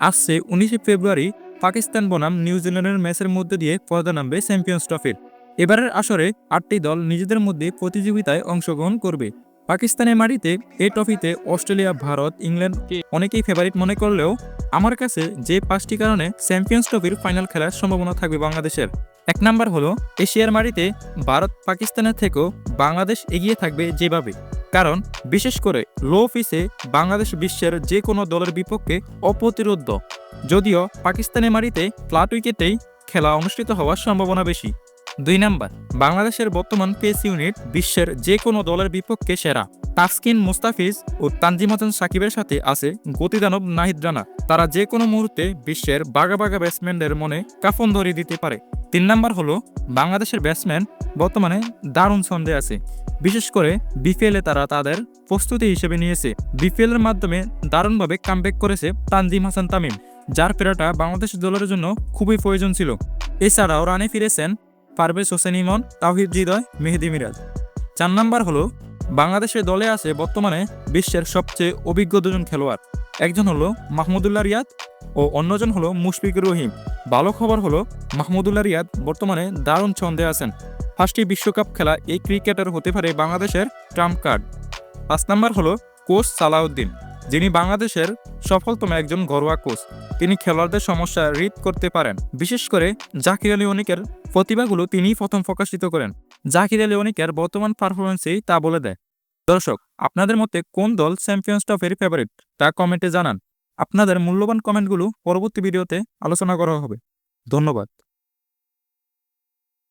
আসছে উনিশে ফেব্রুয়ারি পাকিস্তান বনাম নিউজিল্যান্ডের ম্যাচের মধ্যে দিয়ে পর্দা নামবে চ্যাম্পিয়ন্স ট্রফির। এবারের আসরে আটটি দল নিজেদের মধ্যে প্রতিযোগিতায় অংশগ্রহণ করবে। পাকিস্তানের মাটিতে এই ট্রফিতে অস্ট্রেলিয়া, ভারত ইংল্যান্ডকে অনেকেই ফেভারিট মনে করলেও আমার কাছে যে পাঁচটি কারণে চ্যাম্পিয়ন্স ট্রফির ফাইনাল খেলার সম্ভাবনা থাকবে বাংলাদেশের। এক নাম্বার হলো এশিয়ার মাটিতে ভারত পাকিস্তানের থেকেও বাংলাদেশ এগিয়ে থাকবে যেভাবে। কারণ, বিশেষ করে লো পিসে বাংলাদেশ বিশ্বের যে কোনো দলের বিপক্ষে অপ্রতিরোধ। যদিও পাকিস্তানের মাটিতে ফ্ল্যাট উইকেটেই খেলা অনুষ্ঠিত হওয়ার সম্ভাবনা বেশি। দুই নাম্বার, বাংলাদেশের বর্তমান পেস ইউনিট বিশ্বের যে কোনো দলের বিপক্ষে সেরা। তাসকিন মুস্তাফিজ ও তানজিম হাসান সাকিবের সাথে আছে গতিদানব নাহিদ রানা। তারা যে কোনো মুহূর্তে বিশ্বের বাগা বাগা ব্যাটসম্যানদের মনে কাফন ধরিয়ে দিতে পারে। তিন নাম্বার হলো, বাংলাদেশের ব্যাটসম্যান বর্তমানে দারুণ ছন্দে আছে। বিশেষ করে বিপিএলে তারা তাদের প্রস্তুতি হিসেবে নিয়েছে। বিপিএল এর মাধ্যমে দারুণভাবে কামব্যাক করেছে তানজিম হাসান তামিম, যার ফেরাটা বাংলাদেশ দলের জন্য খুবই প্রয়োজন ছিল। এছাড়াও রানে ফিরেছেন পারভেজ হোসেন ইমন তাহিদ হৃদয়, মেহেদি মিরাজ। চার নাম্বার হলো বাংলাদেশের দলে আছে বর্তমানে বিশ্বের সবচেয়ে অভিজ্ঞ দুজন খেলোয়াড়। একজন হলো মাহমুদুল্লাহ রিয়াদ ও অন্যজন হলো মুশফিকুর রহিম। ভালো খবর হলো, মাহমুদুল্লাহ রিয়াদ বর্তমানে দারুণ ছন্দে আছেন। ফার্স্টটি বিশ্বকাপ খেলা এই ক্রিকেটার হতে পারে বাংলাদেশের ট্রাম্প কার্ড। পাঁচ নাম্বার হলো কোচ সালাউদ্দিন, যিনি বাংলাদেশের সফলতম একজন ঘরোয়া কোচ। তিনি খেলোয়াড়দের সমস্যা রিড করতে পারেন। বিশেষ করে জাকির আলী অনিকের প্রতিভাগুলো তিনিই প্রথম প্রকাশিত করেন। জাকির আলী অনিকের বর্তমান পারফরমেন্সেই তা বলে দেয়। দর্শক, আপনাদের মতে কোন দল চ্যাম্পিয়ন্স ট্রফির ফেভারিট তা কমেন্টে জানান। আপনাদের মূল্যবান কমেন্টগুলো পরবর্তী ভিডিওতে আলোচনা করা হবে। ধন্যবাদ।